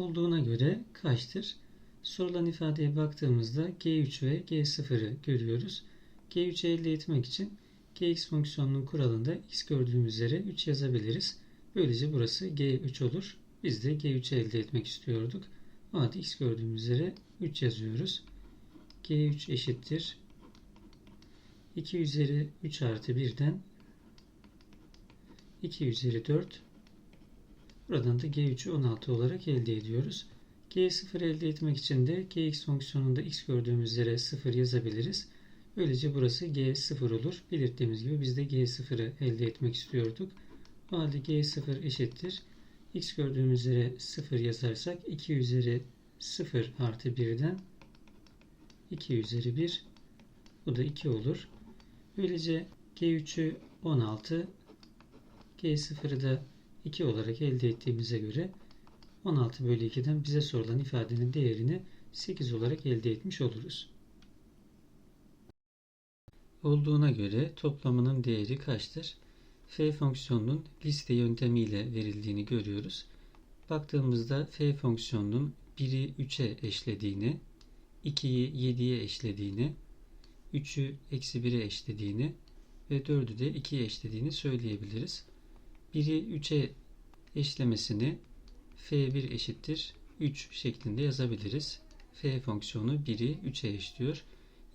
olduğuna göre kaçtır? Sorulan ifadeye baktığımızda G3 ve G0'ı görüyoruz. G3'ü elde etmek için Gx fonksiyonunun kuralında x gördüğümüz üzere 3 yazabiliriz. Böylece burası G3 olur. Biz de G3'ü elde etmek istiyorduk. O halde x gördüğümüz üzere 3 yazıyoruz. G3 eşittir. 2 üzeri 3 artı 1'den 2 üzeri 4 Buradan da G3'ü 16 olarak elde ediyoruz. G0 elde etmek için de Gx fonksiyonunda x gördüğümüz üzere 0 yazabiliriz. Böylece burası G0 olur. Belirttiğimiz gibi biz de G0'ı elde etmek istiyorduk. O halde G0 eşittir. x gördüğümüz üzere 0 yazarsak 2 üzeri 0 artı 1'den 2 üzeri 1 bu da 2 olur. Böylece G3'ü 16 G0'ı da 2 olarak elde ettiğimize göre 16 bölü 2'den bize sorulan ifadenin değerini 8 olarak elde etmiş oluruz. Olduğuna göre toplamının değeri kaçtır? f fonksiyonunun liste yöntemiyle verildiğini görüyoruz. Baktığımızda f fonksiyonunun 1'i 3'e eşlediğini, 2'yi 7'ye eşlediğini, 3'ü eksi 1'e eşlediğini ve 4'ü de 2'ye eşlediğini söyleyebiliriz. 1'i 3'e eşlemesini f1 eşittir 3 şeklinde yazabiliriz. f fonksiyonu 1'i 3'e eşliyor.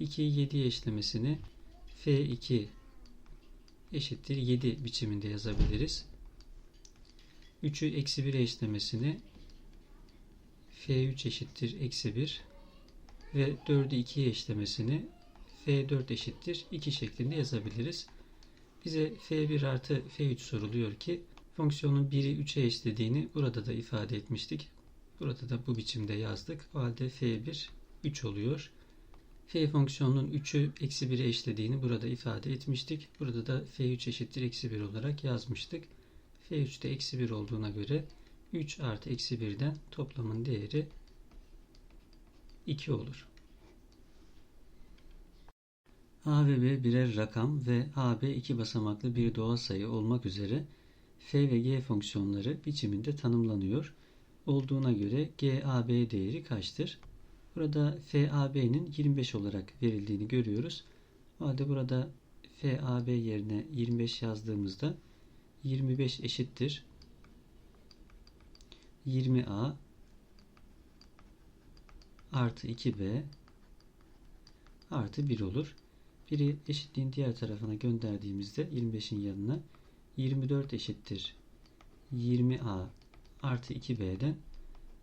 2'yi 7'ye eşlemesini f2 eşittir 7 biçiminde yazabiliriz. 3'ü eksi 1'e eşlemesini f3 eşittir eksi 1 ve 4'ü 2'ye eşlemesini f4 eşittir 2 şeklinde yazabiliriz. Bize f1 artı f3 soruluyor ki fonksiyonun 1'i 3'e eşlediğini burada da ifade etmiştik. Burada da bu biçimde yazdık. O halde f1 3 oluyor. f fonksiyonunun 3'ü eksi 1'e eşlediğini burada ifade etmiştik. Burada da f3 eşittir eksi 1 olarak yazmıştık. f3 de eksi 1 olduğuna göre 3 artı eksi 1'den toplamın değeri 2 olur. A ve B birer rakam ve AB iki basamaklı bir doğal sayı olmak üzere f ve g fonksiyonları biçiminde tanımlanıyor. Olduğuna göre GAB değeri kaçtır? Burada FAB'nin 25 olarak verildiğini görüyoruz. O halde burada FAB yerine 25 yazdığımızda 25 eşittir 20A artı 2B artı 1 olur. Biri eşitliğin diğer tarafına gönderdiğimizde 25'in yanına 24 eşittir 20A artı 2B'den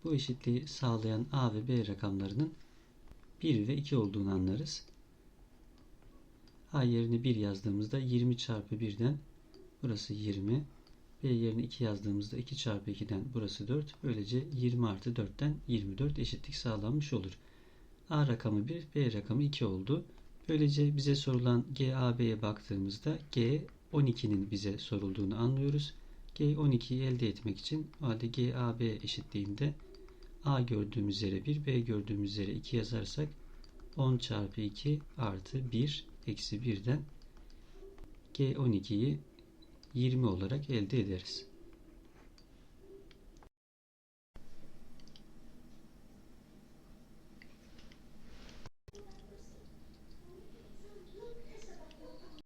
bu eşitliği sağlayan A ve B rakamlarının 1 ve 2 olduğunu anlarız. A yerine 1 yazdığımızda 20 çarpı 1'den burası 20. B yerine 2 yazdığımızda 2 çarpı 2'den burası 4. Böylece 20 artı 4'ten 24 eşitlik sağlanmış olur. A rakamı 1, B rakamı 2 oldu. Böylece bize sorulan GAB'ye baktığımızda G 12'nin bize sorulduğunu anlıyoruz. G12'yi elde etmek için o halde GAB eşitliğinde A gördüğümüz üzere 1, B gördüğümüz üzere 2 yazarsak 10 çarpı 2 artı 1 eksi 1'den G12'yi 20 olarak elde ederiz.